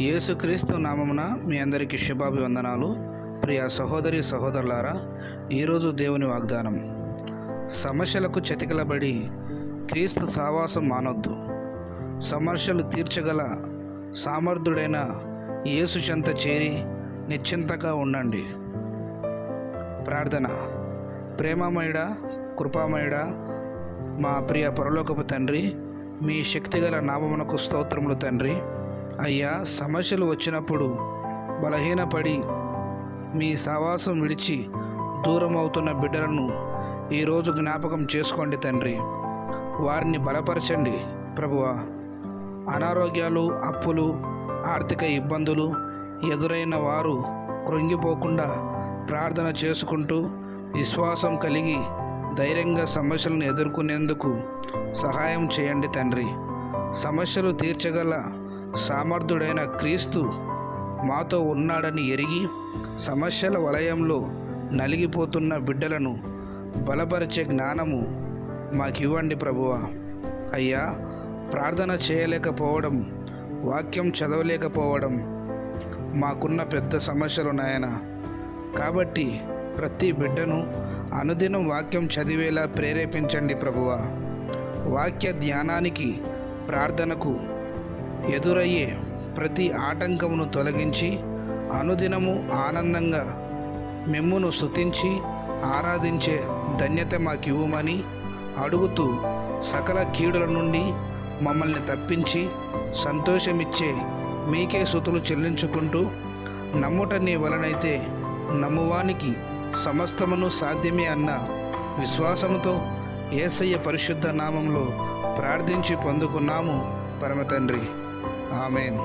యేసుక్రీస్తు నామమున మీ అందరికీ శుభాభివందనాలు. ప్రియ సహోదరి సహోదరులారా ఈరోజు దేవుని వాగ్దానం సమస్యలకు చతికిలబడి క్రీస్తు సావాసం మానొద్దు. సమస్యలు తీర్చగల సామర్థ్యుడైన యేసు చెంత చేరి నిశ్చింతగా ఉండండి. ప్రార్థన. ప్రేమమయుడ కృపామయుడ మా ప్రియ పరలోకపు తండ్రి మీ శక్తిగల నామమునకు స్తోత్రములు తండ్రి. అయ్యా సమస్యలు వచ్చినప్పుడు బలహీనపడి మీ సావాసం విడిచి దూరం అవుతున్న బిడ్డలను ఈరోజు జ్ఞాపకం చేసుకోండి తండ్రి. వారిని బలపరచండి ప్రభువా. అనారోగ్యాలు అప్పులు ఆర్థిక ఇబ్బందులు ఎదురైన వారు కృంగిపోకుండా ప్రార్థన చేసుకుంటూ విశ్వాసం కలిగి ధైర్యంగా సమస్యలను ఎదుర్కొనేందుకు సహాయం చేయండి తండ్రి. సమస్యలు తీర్చగల సామర్థ్యుడైన క్రీస్తు మాతో ఉన్నాడని ఎరిగి సమస్యల వలయంలో నలిగిపోతున్న బిడ్డలను బలపరిచే జ్ఞానము మాకివ్వండి ప్రభువా. అయ్యా ప్రార్థన చేయలేకపోవడం వాక్యం చదవలేకపోవడం మాకున్న పెద్ద సమస్యలు నాయన. కాబట్టి ప్రతి బిడ్డను అనుదినం వాక్యం చదివేలా ప్రేరేపించండి ప్రభువా. వాక్య ధ్యానానికి ప్రార్థనకు ఎదురయ్యే ప్రతి ఆటంకమును తొలగించి అనుదినము ఆనందంగా మిమ్మును స్థుతించి ఆరాధించే ధన్యత మాకివ్వమని అడుగుతూ సకల కీడుల నుండి మమ్మల్ని తప్పించి సంతోషమిచ్చే మీకే సుతులు చెల్లించుకుంటూ నమ్ముట నీ వలనైతే నమ్మువానికి సమస్తమును సాధ్యమే అన్న విశ్వాసముతో ఏసయ్య పరిశుద్ధ నామంలో ప్రార్థించి పొందుకున్నాము. పరమతండ్రి. తండ్రి ఆమెన్